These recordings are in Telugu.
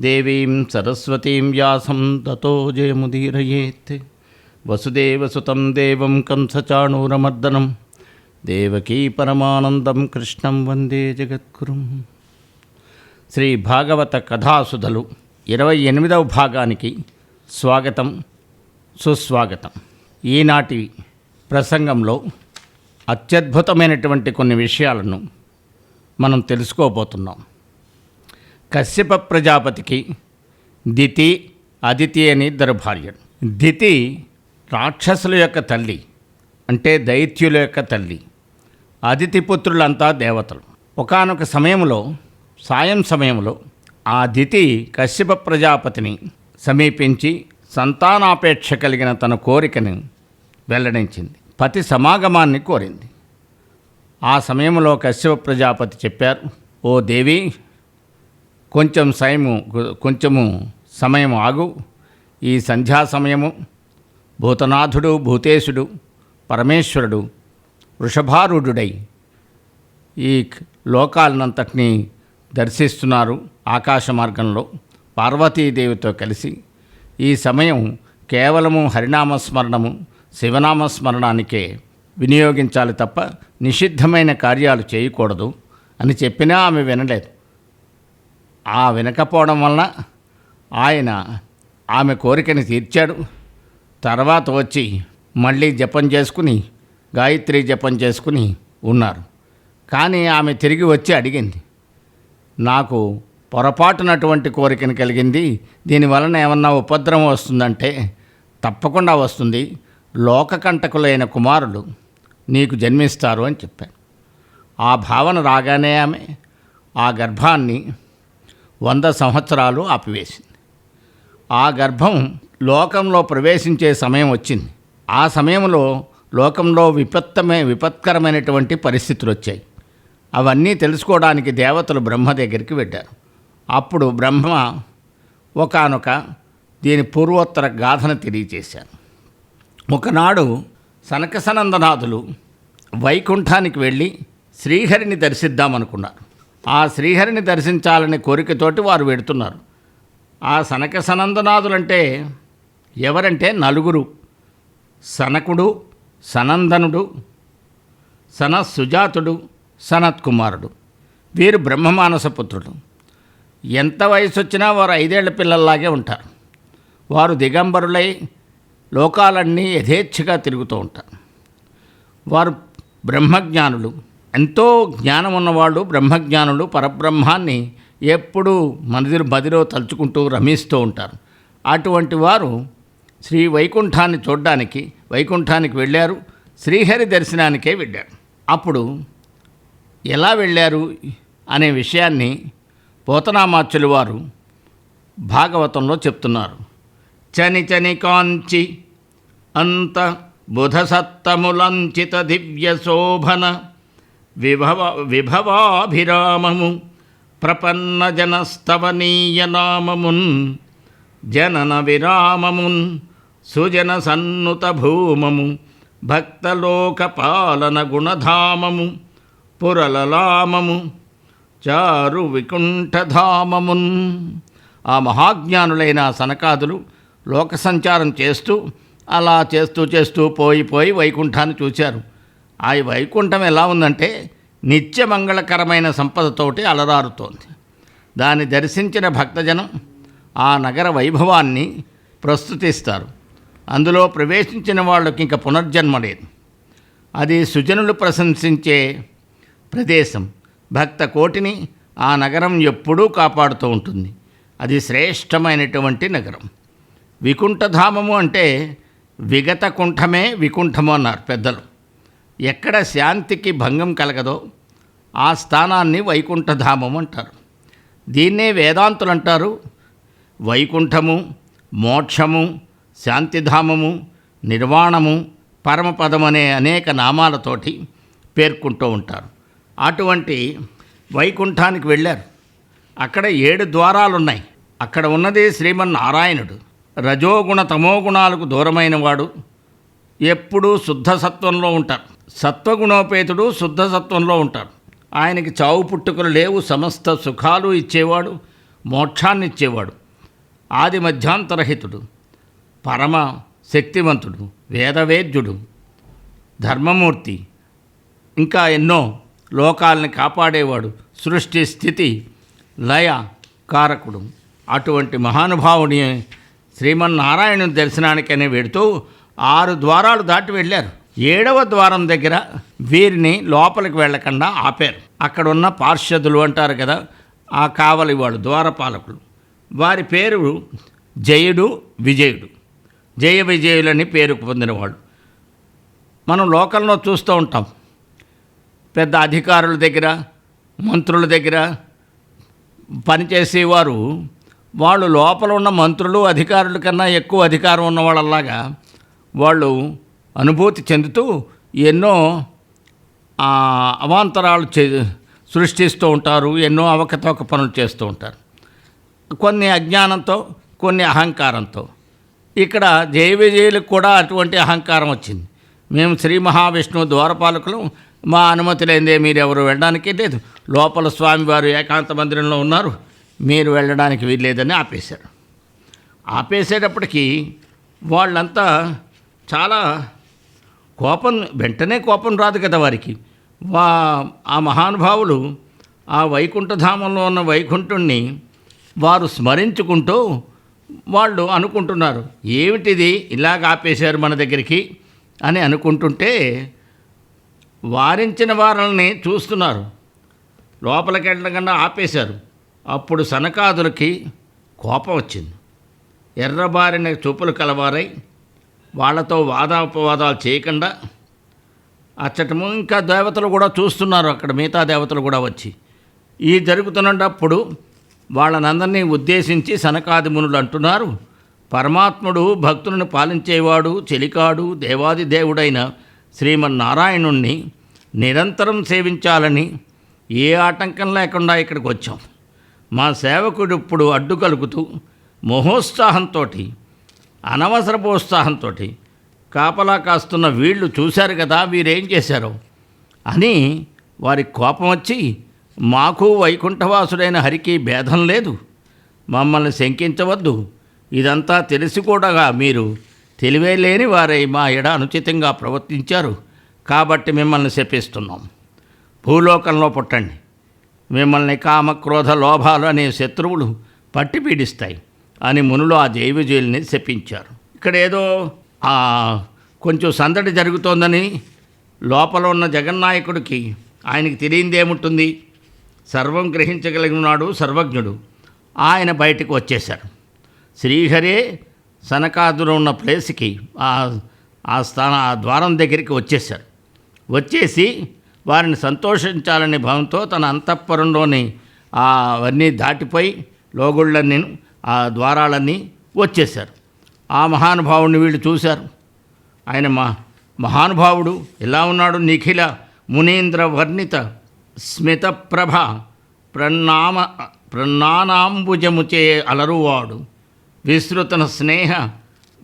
దేవీం సరస్వతీం వ్యాసం తతో జయముదీరయేత్ వసుదేవసుతం దేవం కంసచాణూరమర్దనం దేవకీ పరమానందం కృష్ణం వందే జగద్గురుం శ్రీ భాగవత కథాసుధలు ఇరవై ఎనిమిదవ భాగానికి స్వాగతం సుస్వాగతం ఈనాటి ప్రసంగంలో అత్యద్భుతమైనటువంటి కొన్ని విషయాలను మనం తెలుసుకోబోతున్నాం. కశ్యప ప్రజాపతికి దితి అదితి అని ఇద్దరు భార్యలు. దితి రాక్షసుల యొక్క తల్లి అంటే దైత్యుల యొక్క తల్లి. అదితి పుత్రులంతా దేవతలు. ఒకానొక సమయంలో సాయం సమయంలో ఆ దితి కశ్యప ప్రజాపతిని సమీపించి సంతానాపేక్ష కలిగిన తన కోరికను వెల్లడించింది. పతి సమాగమాన్ని కోరింది. ఆ సమయంలో కశ్యప ప్రజాపతి చెప్పారు ఓ దేవి కొంచెం సమయము కొంచెము సమయం ఆగు. ఈ సంధ్యా సమయము భూతనాథుడు భూతేశుడు పరమేశ్వరుడు వృషభారూఢుడై ఈ లోకాలనంతటినీ దర్శిస్తున్నారు ఆకాశ మార్గంలో పార్వతీదేవితో కలిసి. ఈ సమయం కేవలము హరినామస్మరణము శివనామస్మరణానికే వినియోగించాలి తప్ప నిషిద్ధమైన కార్యాలు చేయకూడదు అని చెప్పినా ఆమె వినలేదు. ఆ వినకపోవడం వలన ఆయన ఆమె కోరికని తీర్చాడు. తర్వాత వచ్చి మళ్ళీ జపం చేసుకుని గాయత్రి జపం చేసుకుని ఉన్నారు. కానీ ఆమె తిరిగి వచ్చి అడిగింది నాకు పొరపాటునటువంటి కోరికను కలిగింది. దీనివలన ఏమన్నా ఉపద్రవం వస్తుందంటే తప్పకుండా వస్తుంది. లోకకంటకులైన కుమారులు నీకు జన్మిస్తారు అని చెప్పాను. ఆ భావన రాగానే ఆమె ఆ గర్భాన్ని వంద సంవత్సరాలు ఆపివేసింది. ఆ గర్భం లోకంలో ప్రవేశించే సమయం వచ్చింది. ఆ సమయంలో లోకంలో విపత్తమే విపత్కరమైనటువంటి పరిస్థితులు వచ్చాయి అవన్నీ తెలుసుకోవడానికి దేవతలు బ్రహ్మ దగ్గరికి వెళ్ళారు. అప్పుడు బ్రహ్మ ఒకానొక దీని పూర్వోత్తర గాథను తెలియచేశారు ఒకనాడు సనకసనందనాథులు వైకుంఠానికి వెళ్ళి శ్రీహరిని దర్శిద్దామనుకున్నారు. ఆ శ్రీహరిని దర్శించాలనే కోరికతోటి వారు వెడుతున్నారు. ఆ సనక సనందనాథులంటే ఎవరంటే నలుగురు. సనకుడు సనందనుడు సన సుజాతుడు సనత్కుమారుడు వీరు బ్రహ్మమానసపుత్రుడు ఎంత వయసు వచ్చినా వారు ఐదేళ్ళ పిల్లల్లాగే ఉంటారు. వారు దిగంబరులై లోకాలన్నీ యథేచ్ఛగా తిరుగుతూ ఉంటారు. వారు బ్రహ్మజ్ఞానులు. ఎంతో జ్ఞానం ఉన్నవాళ్ళు బ్రహ్మజ్ఞానులు పరబ్రహ్మాన్ని ఎప్పుడూ మనదిరు బదిలో తలుచుకుంటూ రమిస్తూ ఉంటారు. అటువంటి వారు శ్రీ వైకుంఠాన్ని చూడ్డానికి వైకుంఠానికి వెళ్ళారు శ్రీహరి దర్శనానికే వెళ్ళారు. అప్పుడు ఎలా వెళ్ళారు అనే విషయాన్ని పోతనామాచులు వారు భాగవతంలో చెప్తున్నారు. చని చని కాంచి అంత బుధసత్తములంచిత దివ్య శోభన విభవ విభవాభిరామము ప్రపన్న జనస్తవనీయ నామమున్ జనన విరామమున్ సుజన సన్నుత భూమము భక్తలోక పాలన గుణధామము పురలలామము చారు వికుంఠధామమున్ ఆ మహాజ్ఞానులైన సనకాదులు లోక సంచారం చేస్తూ అలా చేస్తూ చేస్తూ పోయి పోయి వైకుంఠాన్ని చూశారు. ఆ వైకుంఠం ఎలా ఉందంటే నిత్య మంగళకరమైన సంపదతోటి అలరారుతోంది. దాన్ని దర్శించిన భక్తజనం ఆ నగర వైభవాన్ని ప్రస్తుతిస్తారు. అందులో ప్రవేశించిన వాళ్ళకి ఇంకా పునర్జన్మ లేదు. అది సుజనులు ప్రశంసించే ప్రదేశం. భక్త కోటిని ఆ నగరం ఎప్పుడూ కాపాడుతూ ఉంటుంది. అది శ్రేష్టమైనటువంటి నగరం. వికుంఠధామము అంటే విగత కుంఠమే వికుంఠము అన్నారు పెద్దలు. ఎక్కడ శాంతికి భంగం కలగదో ఆ స్థానాన్ని వైకుంఠధామం అంటారు. దీన్నే వేదాంతులు అంటారు వైకుంఠము మోక్షము శాంతిధామము నిర్వాణము పరమపదం అనే అనేక నామాలతోటి పేర్కొంటూ ఉంటారు. అటువంటి వైకుంఠానికి వెళ్ళారు. అక్కడ ఏడు ద్వారాలు ఉన్నాయి అక్కడ ఉన్నది శ్రీమన్నారాయణుడు. రజోగుణ తమోగుణాలకు దూరమైన వాడు. ఎప్పుడూ శుద్ధ సత్వంలో ఉంటారు. సత్వగుణోపేతుడు శుద్ధ సత్వంలో ఉంటారు ఆయనకి చావు పుట్టుకలు లేవు సమస్త సుఖాలు ఇచ్చేవాడు మోక్షాన్ని ఇచ్చేవాడు ఆది మధ్యాంతరహితుడు పరమ శక్తివంతుడు వేదవేద్యుడు ధర్మమూర్తి ఇంకా ఎన్నో లోకాలని కాపాడేవాడు సృష్టి స్థితి లయ కారకుడు. అటువంటి మహానుభావుని శ్రీమన్నారాయణుని దర్శనానికనే వెడుతూ ఆరు ద్వారాలు దాటి వెళ్ళారు. ఏడవ ద్వారం దగ్గర వీరిని లోపలికి వెళ్ళకుండా ఆపారు. అక్కడ ఉన్న పార్షదులు అంటారు కదా ఆ కావలి వాళ్ళు ద్వారపాలకులు. వారి పేరు జయుడు విజయుడు. జయ విజయులని పేరు పొందినవాడు. మనం లోకంలో చూస్తూ ఉంటాం. పెద్ద అధికారుల దగ్గర మంత్రుల దగ్గర పనిచేసేవారు. వాళ్ళు లోపల ఉన్న మంత్రులు అధికారుల కన్నా ఎక్కువ అధికారం ఉన్న వాళ్ళలాగా వాళ్ళు అనుభూతి చెందుతూ ఎన్నో అవాంతరాలు చే సృష్టిస్తూ ఉంటారు ఎన్నో అవకతవక పనులు చేస్తూ ఉంటారు. కొన్ని అజ్ఞానంతో కొన్ని అహంకారంతో. ఇక్కడ జయ విజయులకు కూడా అటువంటి అహంకారం వచ్చింది. మేము శ్రీ మహావిష్ణువు ద్వారపాలకులు మా అనుమతి లేదే మీరు ఎవరు వెళ్ళడానికి లేదు. లోపల స్వామివారు ఏకాంత మందిరంలో ఉన్నారు మీరు వెళ్ళడానికి వీల్లేదని ఆపేశారు. ఆపేసేటప్పటికీ వాళ్ళంతా చాలా కోపం వెంటనే కోపం రాదు కదా వారికి. వా ఆ మహానుభావులు ఆ వైకుంఠధామంలో ఉన్న వైకుంఠుణ్ణి వారు స్మరించుకుంటూ వాళ్ళు అనుకుంటున్నారు ఏమిటిది ఇలాగ ఆపేశారు మన దగ్గరికి? అని అనుకుంటుంటే వారించిన వారల్ని చూస్తున్నారు. లోపలికి వెళ్ళకుండా ఆపేశారు. అప్పుడు సనకాదులకి కోపం వచ్చింది. ఎర్రబారిన చూపులు కలవారై వాళ్ళతో వాదాపవాదాలు చేయకుండా అచ్చటము ఇంకా దేవతలు కూడా చూస్తున్నారు అక్కడ మిగతా దేవతలు కూడా వచ్చి. ఈ జరుగుతున్నప్పుడు వాళ్ళనందరినీ ఉద్దేశించి సనకాది మునులు అంటున్నారు పరమాత్ముడు భక్తులను పాలించేవాడు చెలికాడు దేవాది దేవుడైన శ్రీమన్నారాయణుణ్ణి నిరంతరం సేవించాలని ఏ ఆటంకం లేకుండా ఇక్కడికి వచ్చాం. మా సేవకుడు ఇప్పుడు అడ్డు కలుగుతూ మహోత్సాహంతో అనవసరపు ఉత్సాహంతో కాపలా కాస్తున్న వీళ్ళు చూశారు కదా వీరేం చేశారో. అని వారికి కోపం వచ్చి మాకు వైకుంఠవాసుడైన హరికి భేదం లేదు. మమ్మల్ని శంకించవద్దు. ఇదంతా తెలిసి కూడా మీరు తెలివే లేని వారై మా ఎడ అనుచితంగా ప్రవర్తించారు. కాబట్టి మిమ్మల్ని శపిస్తున్నాం. భూలోకంలో పుట్టండి. మిమ్మల్ని కామ క్రోధ లోభాలు అనే శత్రువులు పట్టి పీడిస్తాయి అని మునులు ఆ జైవజీయుల్ని శపించారు. ఇక్కడ ఏదో కొంచెం సందడి జరుగుతోందని లోపల ఉన్న జగన్నాయకుడికి ఆయనకి తెలియందేముంటుంది సర్వం గ్రహించగలిగినాడు సర్వజ్ఞుడు. ఆయన బయటకు వచ్చేశారు శ్రీహరే సనకాదులు ఉన్న ప్లేస్కి ఆ ఆ స్థాన ఆ ద్వారం దగ్గరికి వచ్చేశారు వచ్చేసి వారిని సంతోషించాలనే భావంతో తన అంతఃపురంలోని ఆ అవన్నీ దాటిపోయి లోగుళ్ళన్నీ ఆ ద్వారాలన్నీ వచ్చేశారు. ఆ మహానుభావుడిని వీళ్ళు చూశారు. ఆయన మా మహానుభావుడు ఎలా ఉన్నాడు? నిఖిల మునీంద్ర వర్ణిత స్మితప్రభ ప్రణామ ప్రణానాంబుజముచే అలరువాడు. విస్తృతన స్నేహ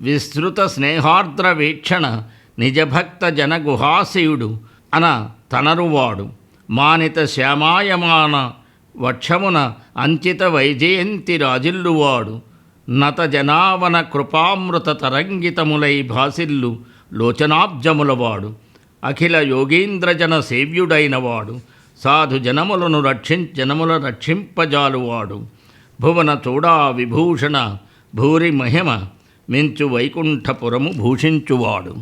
విస్తృత స్నేహార్ద్ర వీక్షణ నిజభక్త జనగుహాశయుడు అన తనరువాడు. మానిత శ్యామాయమాన వక్షమున అంచిత వైజయంతి రాజిల్లువాడు నత జనావన కృపామృత తరంగితములై భాసిల్లు లోచనాబ్జములవాడు అఖిల యోగీంద్రజన సేవ్యుడైనవాడు సాధు జనములను రక్షిం జనముల రక్షింపజాలువాడు. భువన చూడా విభూషణ భూరి మహిమ మించు వైకుంఠపురము భూషించువాడు.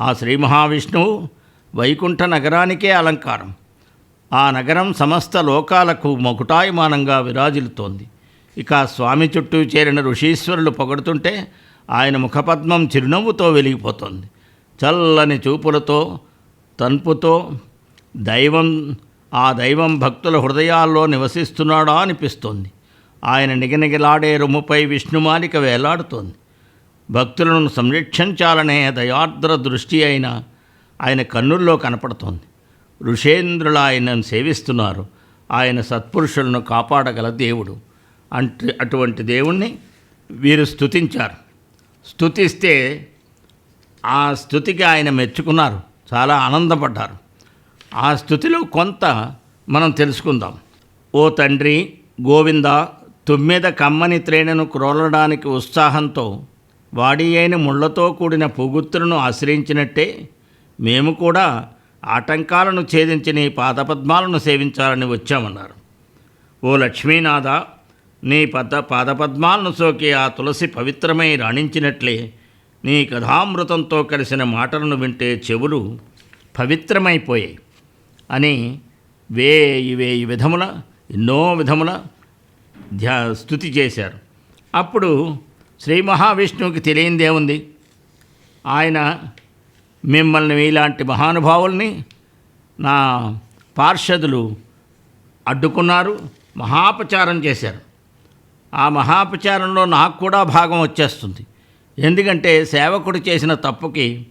ఆ శ్రీ మహావిష్ణువు వైకుంఠ నగరానికే అలంకారం. ఆ నగరం సమస్త లోకాలకు మకుటాయమానంగా విరాజిల్లుతోంది. ఇక స్వామి చుట్టూ చేరిన ఋషీశ్వరులు పొగడుతుంటే ఆయన ముఖపద్మం చిరునవ్వుతో వెలిగిపోతుంది. చల్లని చూపులతో తన్పుతో దైవం ఆ దైవం భక్తుల హృదయాల్లో నివసిస్తున్నాడా అనిపిస్తోంది. ఆయన నిగనిగలాడే రొమ్ముపై విష్ణుమాలిక వేలాడుతోంది. భక్తులను సంరక్షించాలనే దయార్ద్ర దృష్టి అయిన ఆయన కన్నుల్లో కనపడుతోంది. ఋషేంద్రులు ఆయనను సేవిస్తున్నారు. ఆయన సత్పురుషులను కాపాడగల దేవుడు. అంటే అటువంటి దేవుణ్ణి వీరు స్థుతించారు స్థుతిస్తే ఆ స్థుతికి ఆయన మెచ్చుకున్నారు. చాలా ఆనందపడ్డారు. ఆ స్థుతిలో కొంత మనం తెలుసుకుందాం. ఓ తండ్రి గోవింద తుమ్మెద కమ్మని త్రేణను క్రోలడానికి ఉత్సాహంతో వాడి అయిన ముళ్ళతో కూడిన పుగుత్తులను ఆశ్రయించినట్టే మేము కూడా ఆటంకాలను ఛేదించి నీ పాదపద్మాలను సేవించాలని వచ్చామన్నారు. ఓ లక్ష్మీనాథ నీ పద పాదపద్మాలను సోకి ఆ తులసి పవిత్రమై రాణించినట్లే నీ కథామృతంతో కలిసిన మాటలను వింటే చెవులు పవిత్రమైపోయాయి. అని వేయి వేయి విధముల ఎన్నో విధముల ధ్యా స్థుతి చేశారు. అప్పుడు శ్రీ మహావిష్ణువుకి తెలియందేముంది? ఆయన మిమ్మల్ని ఇలాంటి మహానుభావుల్ని నా పార్షదులు అడ్డుకున్నారు మహాపచారం చేశారు. ఆ మహాపచారంలో నాకు కూడా భాగం వచ్చేస్తుంది. ఎందుకంటే సేవకుడు చేసిన తప్పుకి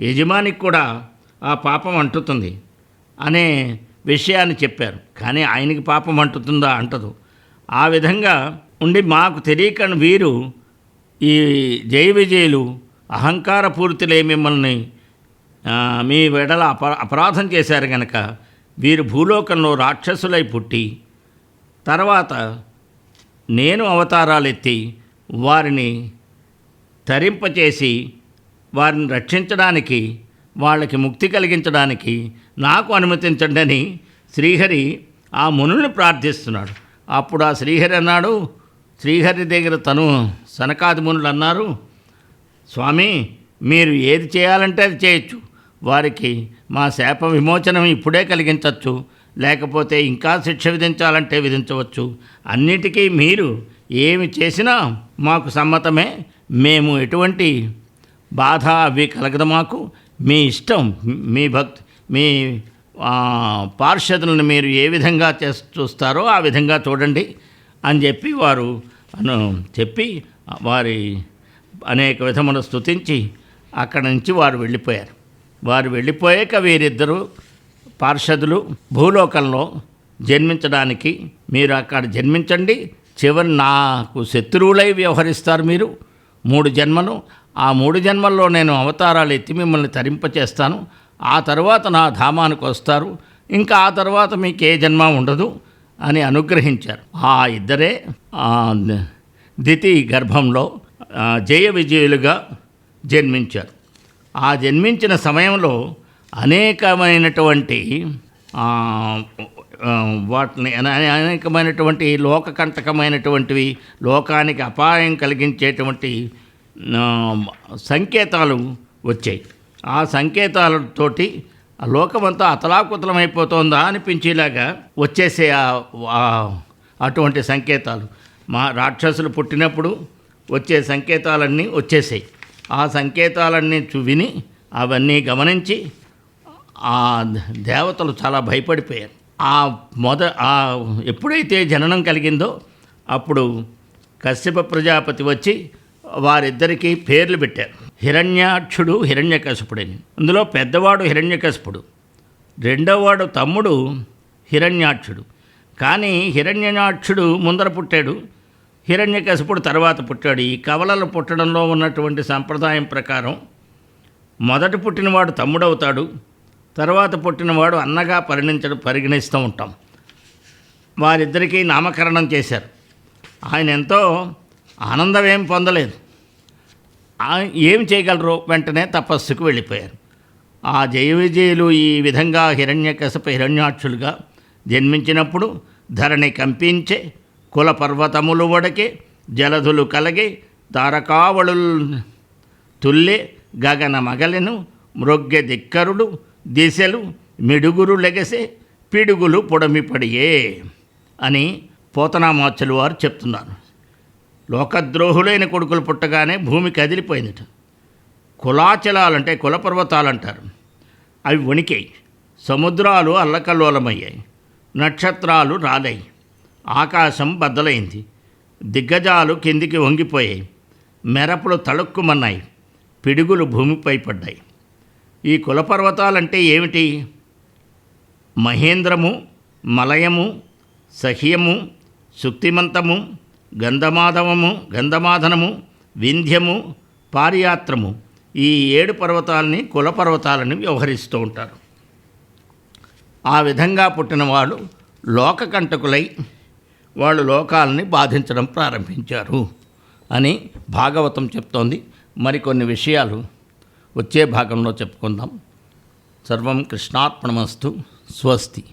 యజమానికి కూడా ఆ పాపం అంటుతుంది అనే విషయాన్ని చెప్పారు. కానీ ఆయనకి పాపం అంటుతుందా అంటదు. ఆ విధంగా ఉండి మాకు తెలియకని వీరు ఈ జయ విజయులు అహంకారపూరితులే మిమ్మల్ని మీ వెడల అప అపరాధం చేశారు గనక వీరు భూలోకంలో రాక్షసులై పుట్టి తర్వాత నేను అవతారాలు ఎత్తి వారిని తరింపచేసి వారిని రక్షించడానికి వాళ్ళకి ముక్తి కలిగించడానికి నాకు అనుమతించండి అని శ్రీహరి ఆ మునుల్ని ప్రార్థిస్తున్నాడు. అప్పుడు ఆ శ్రీహరి అన్నాడు శ్రీహరి దగ్గర తను సనకాది మునులు అన్నారు స్వామి మీరు ఏది చేయాలంటే అది చేయొచ్చు. వారికి మా శాప విమోచనం ఇప్పుడే కలిగించవచ్చు లేకపోతే ఇంకా శిక్ష విధించాలంటే విధించవచ్చు. అన్నిటికీ మీరు ఏమి చేసినా మాకు సమ్మతమే. మేము ఎటువంటి బాధ అవి కలగదు మాకు. మీ ఇష్టం మీ భక్తి మీ పార్షదులను మీరు ఏ విధంగా చేస్ చూస్తారో ఆ విధంగా చూడండి అని చెప్పి వారు అను చెప్పి వారి అనేక విధమును స్తుతించి అక్కడి నుంచి వారు వెళ్ళిపోయారు. వారు వెళ్ళిపోయాక వీరిద్దరూ పార్షదులు భూలోకంలో జన్మించడానికి మీరు అక్కడ జన్మించండి. చివరి నాకు శత్రువులై వ్యవహరిస్తారు మీరు. మూడు జన్మలు. ఆ మూడు జన్మల్లో నేను అవతారాలు ఎత్తి మిమ్మల్ని తరింపచేస్తాను. ఆ తర్వాత నా ధామానికి వస్తారు. ఇంకా ఆ తర్వాత మీకు ఏ జన్మ ఉండదు అని అనుగ్రహించారు. ఆ ఇద్దరే ఆ, దితి గర్భంలో జయ విజయులుగా జన్మించారు. ఆ జన్మించిన సమయంలో అనేకమైనటువంటి వాటిని అనేకమైనటువంటి లోకకంటకమైనటువంటివి లోకానికి అపాయం కలిగించేటువంటి సంకేతాలు వచ్చాయి. ఆ సంకేతాలతోటి లోకమంతా అతలాకుతలమైపోతుందా అనిపించేలాగా వచ్చేసే అటువంటి సంకేతాలు. మా రాక్షసులు పుట్టినప్పుడు వచ్చే సంకేతాలన్నీ వచ్చేసాయి. ఆ సంకేతాలన్నీ చూ విని అవన్నీ గమనించి ఆ దేవతలు చాలా భయపడిపోయారు. ఆ మొద ఆ ఎప్పుడైతే జననం కలిగిందో అప్పుడు కశ్యప ప్రజాపతి వచ్చి వారిద్దరికీ పేర్లు పెట్టారు. హిరణ్యాక్షుడు హిరణ్యకశపుడని. అందులో పెద్దవాడు హిరణ్యకశపుడు రెండోవాడు తమ్ముడు హిరణ్యాక్షుడు. కానీ హిరణ్యనాక్షుడు ముందర పుట్టాడు. హిరణ్యకశపుడు తర్వాత పుట్టాడు. ఈ కవలలు పుట్టడంలో ఉన్నటువంటి సంప్రదాయం ప్రకారం మొదట పుట్టినవాడు తమ్ముడవుతాడు. తర్వాత పుట్టినవాడు అన్నగా పరిణించడం పరిగణిస్తూ ఉంటాం. వారిద్దరికీ నామకరణం చేశారు. ఆయన ఎంతో ఆనందం ఏం పొందలేదు ఏం చేయగలరు వెంటనే తపస్సుకు వెళ్ళిపోయారు. ఆ జయ విజయులు ఈ విధంగా హిరణ్యకశప హిరణ్యాక్షులుగా జన్మించినప్పుడు ధరణి కంపించే కుల పర్వతములు వడకే జలధులు కలగే తారకావళు తుల్లె గగన మగలెను మృగ్గె దిక్కరుడు దిశలు మిడుగురు లెగసే పిడుగులు పొడమిపడియే అని పోతనామాచలు వారు చెప్తున్నారు. లోకద్రోహులైన కొడుకులు పుట్టగానే భూమి కదిలిపోయింది కులాచలాలంటే కులపర్వతాలు అంటారు అవి వణికాయి. సముద్రాలు అల్లకల్లోలమయ్యాయి. నక్షత్రాలు రాలాయి. ఆకాశం బద్దలైంది. దిగ్గజాలు కిందికి వంగిపోయాయి. మెరపులు తళుక్కుమన్నాయి. పిడుగులు భూమిపై పడ్డాయి. ఈ కులపర్వతాలంటే ఏమిటి? మహేంద్రము మలయము సహ్యము శుక్తిమంతము గంధమాధవము గంధమాధనము వింధ్యము పారియాత్రము. ఈ ఏడు పర్వతాలని కులపర్వతాలని వ్యవహరిస్తూ ఉంటారు. ఆ విధంగా పుట్టిన వాళ్ళు లోకకంటకులై వాళ్ళు లోకాలని బాధించడం ప్రారంభించారు అని భాగవతం చెప్తోంది. మరికొన్ని విషయాలు వచ్చే భాగంలో చెప్పుకుందాం. సర్వం కృష్ణార్పణమస్తు. స్వస్తి.